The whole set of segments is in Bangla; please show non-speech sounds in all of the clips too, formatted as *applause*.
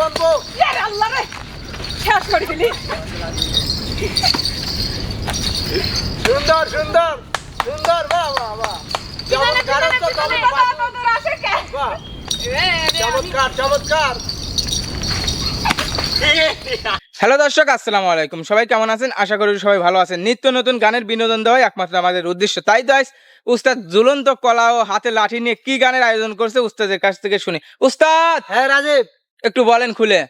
বলব আল্লাহ রে। শেষ করে দিলি। সুন্দর সুন্দর সুন্দর বাহ বাহ বাহ। চমৎকার চমৎকার বাহ। চমৎকার চমৎকার। হ্যালো দর্শক আসসালামু আলাইকুম। সবাই কেমন আছেন? আশা করি সবাই ভালো আছেন। নিত্য নতুন গানের বিনোদন দেওয়াই একমাত্র আমাদের উদ্দেশ্য। তাই তো উস্তাদ ঝুলন্ত কলা ও হাতে লাঠি নিয়ে কি গানের আয়োজন করছে উস্তাদের কাছ থেকে শুনি। উস্তাদ! হ্যাঁ রাজীব। একটু বলেন খুলে।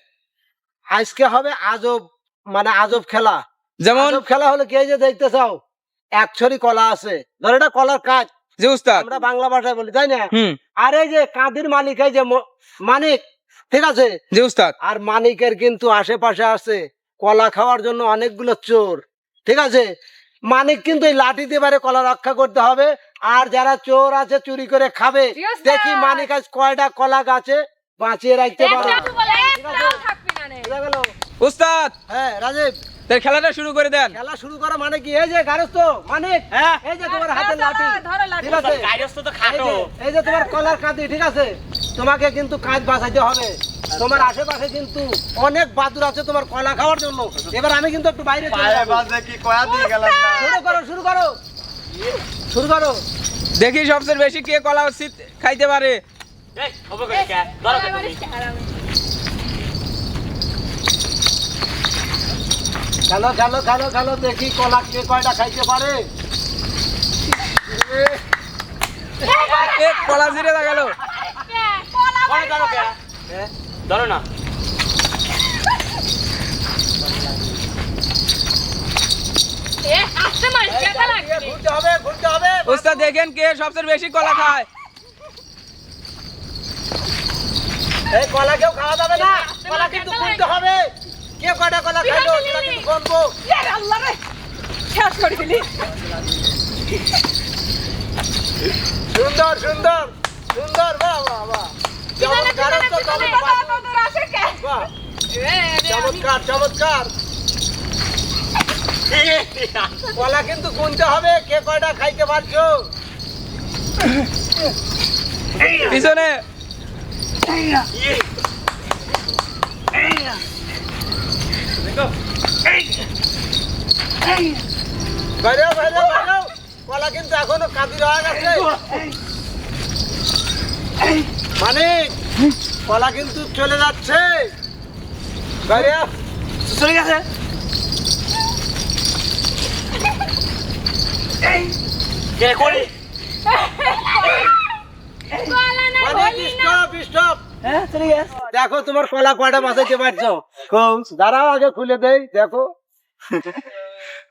আজকে হবে আজব মানে আজব খেলা। যেমন? আজব খেলা হলো কে যে দেখতে চাও? এক ছড়ি কলা আছে। ধর এটা কলার কাজ যে উস্তাদ। আমরা বাংলা ভাষায় বলি তাই না? হুম। আর এই যে কাদের মালিক এই যে মানিক ঠিক আছে? যে উস্তাদ। আর মানিকের কিন্তু আশেপাশে আছে কলা খাওয়ার জন্য অনেকগুলো চোর ঠিক আছে? মানিক কিন্তু এই লাঠি দিয়ে এবারে কলা রক্ষা করতে হবে। আর যারা চোর আছে চুরি করে খাবে। দেখি মানিক আজ কয়টা কলা গাছে বাঁচিয়ে রাখতে পারে। উস্তাদ! হ্যাঁ রাজীব। তাই খেলাটা শুরু করে দেন। খেলা শুরু করা মানে কি? এই যে গারস্থ মানিক এই যে তোমার হাতের লাঠি। ঠিক আছে? এই যে- এই যে তোমার কলার কাঁদি ঠিক আছে? তোমাকে কিন্তু কাজ বাঁচাইতে হবে। তোমার আশেপাশে কিন্তু অনেক বাদুর আছে তোমার কলা খাওয়ার জন্য। এবার আমি কিন্তু একটু বাইরে চলে যাব। শুরু করো শুরু করো। শুরু করো। দেখি সবচেয়ে বেশি কে কলা উচিত খাইতে পারে। খেলো খেলো খেলো খেলো দেখি কলা কে কয়টা খাইতে পারে। কলা জিরে ধরো না। ঘুরতে হবে ঘুরতে হবে। উস্তাদ দেখেন কে সবচেয়ে বেশি কলা খায়। এই কলা কেউ খাওয়া যাবে না? কলা কিন্তু ঘুরতে হবে। কে কয়টা কলা খাইলো সেটা কিন্তু গল্প আল্লাহ রে। শেষ করে দিলি। সুন্দর সুন্দর সুন্দর বাহ বাহ বাহ। চমৎকার তো চমৎকার চমৎকার চমৎকার। কলা কিন্তু গুনতে হবে। কে কয়টা খাইতে পারছ? পিছনে। বাইরে বাইরে বাইরে কলা কিন্তু এখনও কাঁদি রয়ে গেছে মানে কলা কিন্তু চলে যাচ্ছে বাইরে চলে গেছে কে করি মানে স্টপ স্টপ দেখো তোমার কলা কয়টা বাঁচাইতে পারছ? দাঁড়াও আগে খুলে দেই দেখো।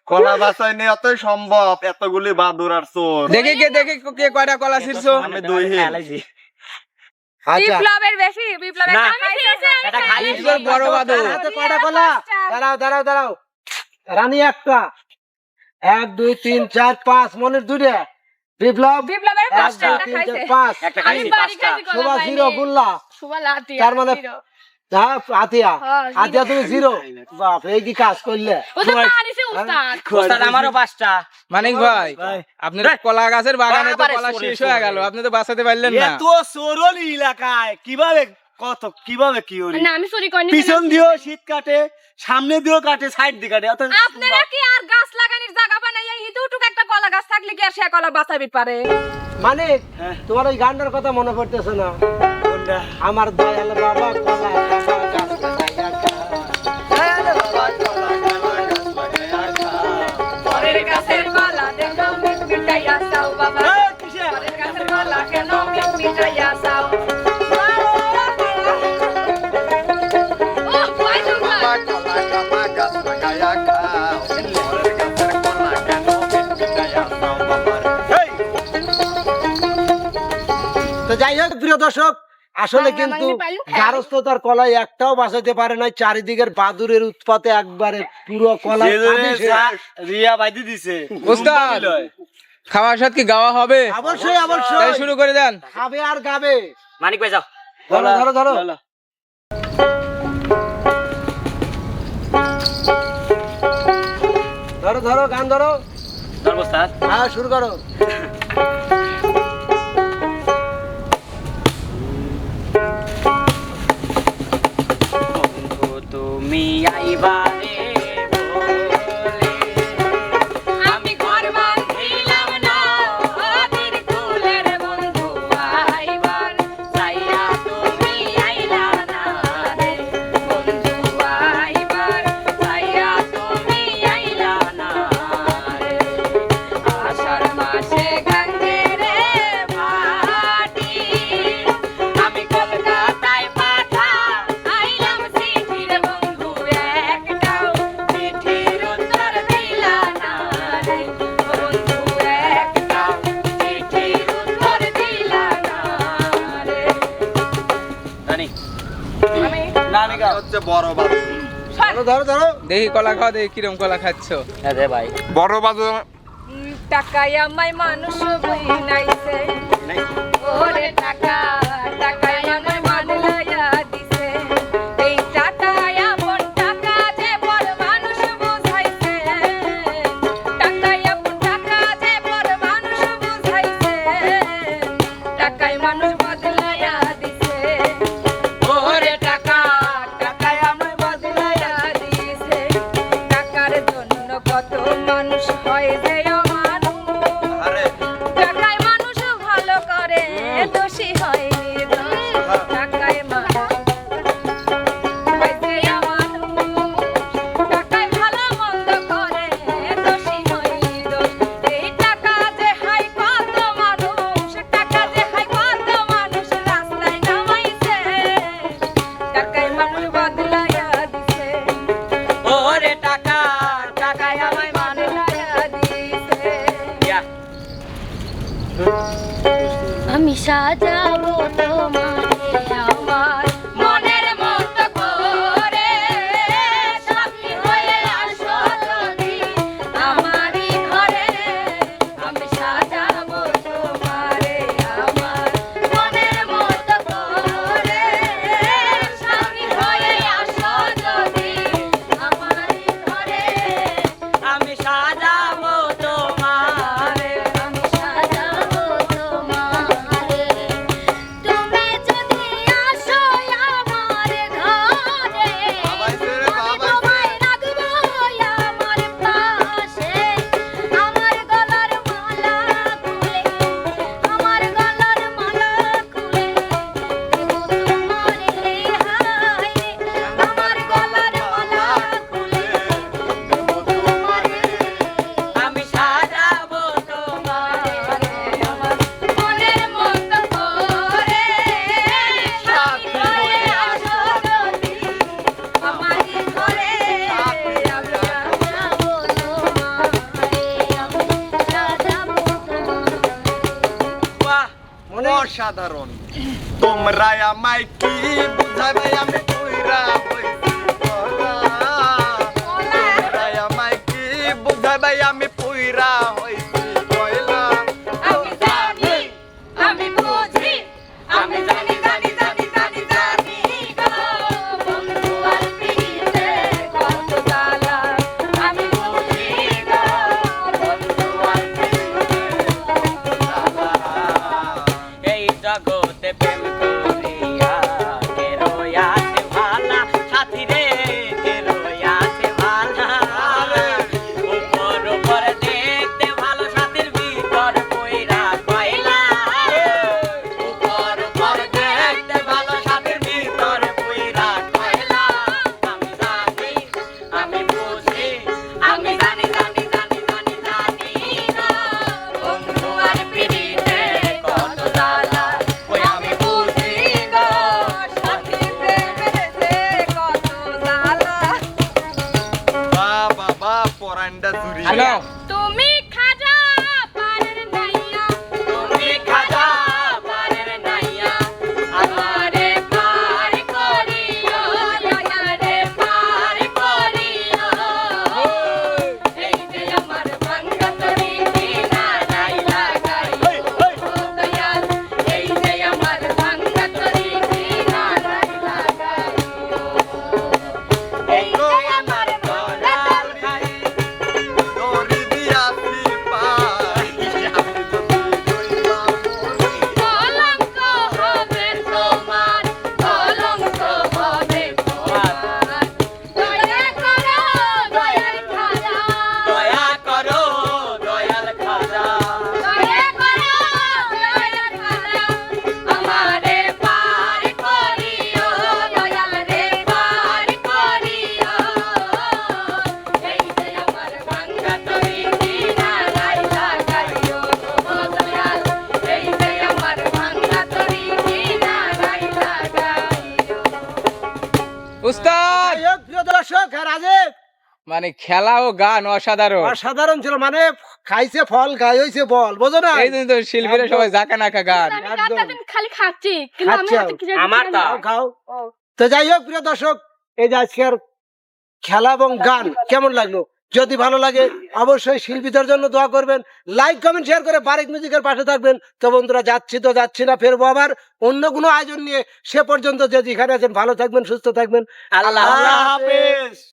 কলা বাসায় নেই অতই সম্ভব এতগুলি বাদুর আর চোর। দেখি কে দেখি কে কয়টা কলা ছিড়ছো? আমি দুই হিল আচ্ছা। বিপ্লবের বেশি বিপ্লবের না, আমি খেয়েছি, আমি এটা খালি বড় বাদুর। কয়টা কলা? দাঁড়াও দাঁড়াও দাঁড়াও। রানী একটা। এক দুই তিন চার পাঁচ মনের দুইটা। বিপ্লব? বিপ্লবের পাঁচটা। দুই একটা তিন খাইছে। পাঁচ। একটা খাইছি পাঁচটা। কলা শোভা জিরো গুল্লা শোভা লাতিয়া, তার মানে হ্যাঁ আতিয়া। হ্যাঁ, আতিয়া তুমি জিরো? বাপ এই কি কাজ করলে? ও তো মারিছে উস্তাদ। ওস্তাদ আমারও পাঁচটা। মানিক ভাই আপনার কলা গাছের বাগানে তো কলা শেষ হয়ে গেল আপনি তো বাঁচাতে পারলেন না। এত সরল এলাকায় কীভাবে কত কীভাবে কি না আমি চুরি করিনি পিছন দিয়েও শীত কাটে সামনে দিয়েও কাটে সাইড দিয়ে কাটে আপনারা কি আর সে কলা বাঁচাবি পারে। মানে হ্যাঁ। তোমার ওই গানটার কথা মনে পড়তেছে না? আমার দয়াল বাবা কলা খাবা প্রিয় দর্শক আসলে কিন্তু খাই। গারস্থতার কলাই একটাও বাঁচাতে পারে না চারিদিকের বাদুরের উৎপাতে একবারে পুরো কলা রিয়া বাইদি দিছে। উস্তাদ খাওয়ার সাথে কি গাওয়া হবে? অবশ্যই তাই অবশ্যই। শুরু করে দেন। খাবে আর গাবে। মানিক ভাই যাও। ধরো ধরো ধরো। ধরো ধরো গান ধরো। ধরবো ওস্তাদ। হ্যাঁ শুরু করো। *laughs* বড় বাবু ধরো ধরো ধরো। দেখি কলা খাও দেখি কিরম কলা খাচ্ছ। হ্যাঁ রে ভাই। বড় বাবু টাকা আমায় মানুষ নাই নাইছে। ওরে টাকা। আমি সাজাবো তোমার সাধারণ। তোমরা আমায় কি বুঝাবে? আমি কইরা Hello. মানে খেলা ও গান অসাধারণ। অসাধারণ ছিল মানে খাইছে ফল খাই হইছে বল বোঝো না? এই তো শিল্পীরা সবাই জাকা নাকা গান। খালি খাচ্ছি আমার গাও তো। যাই হোক প্রিয় দর্শক এই যে আজকের খেলা এবং গান কেমন লাগল? যদি ভালো লাগে অবশ্যই শিল্পীদের জন্য দোয়া করবেন। লাইক কমেন্ট শেয়ার করে বারিক মিউজিকের পাশে থাকবেন। তো বন্ধুরা যাচ্ছি তো যাচ্ছি না ফেরবো আবার অন্য কোনো আয়োজন নিয়ে। সে পর্যন্ত যে যেখানে আছেন ভালো থাকবেন সুস্থ থাকবেন। আল্লাহ হাফেজ।